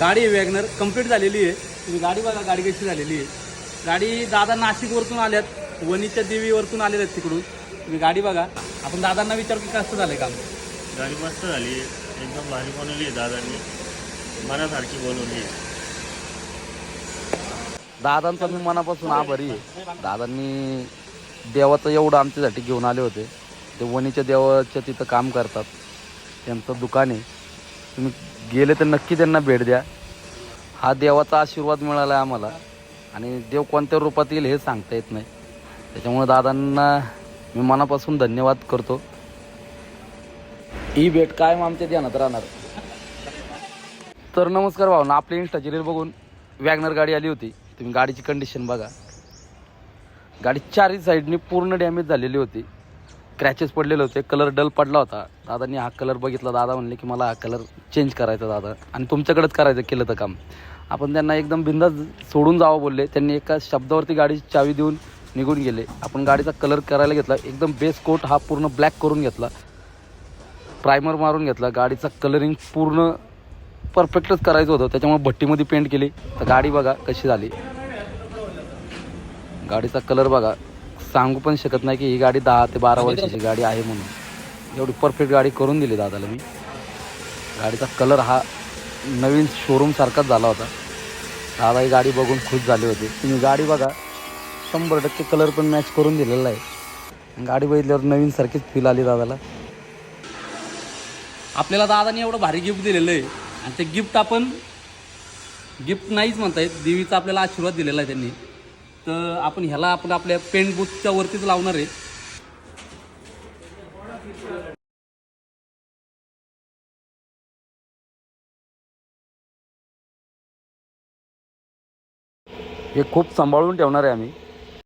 गाडी आहे WagonR complete झालेली आहे. तुम्ही गाडी बघा गाडी कशी झालेली आहे. गाडी दादा नाशिकवरतून आल्यात वणीच्या देवीवरतून आलेले आहेत तिकडून. तुम्ही गाडी बघा. आपण दादांना विचारू की कसं झालंय काम? गाडी मस्त झाली एकदम भारी बनवली आहे दादांनी. मनासारखी बनवली आहे. दादांचा मी मनापासून आभारी आहे. दादांनी देवाचं एवढं आमच्यासाठी घेऊन आले होते. ते वणीच्या देवाच्या तिथं काम करतात. त्यांचं दुकान आहे. तुम्ही गेले तर नक्की त्यांना भेट द्या. हा देवाचा आशीर्वाद मिळाला आहे आम्हाला. आणि देव कोणत्या रूपात येईल हे सांगता येत नाही. त्याच्यामुळे दादांना मी मनापासून धन्यवाद करतो. ही भेट कायम आमच्या ध्यानात राहणार. तर नमस्कार भावना आपली इंस्टाची रील बघून वॅगनर गाडी आली होती. तुम्ही गाडीची कंडिशन बघा. गाडी चारही साईडनी पूर्ण डॅमेज झालेली होती. क्रॅचेस पडलेले होते. कलर डल पडला होता. दादांनी हा कलर बघितला. दादा म्हणले की मला हा कलर चेंज करायचा दादा. आणि तुमच्याकडेच करायचं केलं तर काम. आपण त्यांना एकदम बिंदास सोडून जावं बोलले. त्यांनी एका शब्दावरती गाडीची चावी देऊन निघून गेले. आपण गाडीचा कलर करायला घेतला. एकदम बेस कोट हा पूर्ण ब्लॅक करून घेतला. प्रायमर मारून घेतला. गाडीचा कलरिंग पूर्ण परफेक्टच करायचं होतं. त्याच्यामुळे भट्टीमध्ये पेंट केली. तर गाडी बघा कशी झाली. गाडीचा कलर बघा. सांगू पण शकत नाही की ही गाडी दहा ते बारा वर्षाची गाडी आहे म्हणून. एवढी परफेक्ट गाडी करून दिली दादाला मी. गाडीचा कलर हा नवीन शोरूम सारखाच झाला होता. दादा ही गाडी बघून खुश झाले होते. तुम्ही गाडी बघा शंभर टक्के कलर पण मॅच करून दिलेला आहे. गाडी बघितल्यावर नवीन सारखीच फील आली दादाला. आपल्याला दादाने एवढं भारी गिफ्ट दिलेलं आहे. आणि ते गिफ्ट आपण गिफ्ट नाहीच म्हणता येत. देवीचा आपल्याला आशीर्वाद दिलेला आहे त्यांनी. तर आपण ह्याला आपण आपल्या पेंट बुथच्या वरतीच लावणार आहे. हे खूप सांभाळून ठेवणार आहे आम्ही.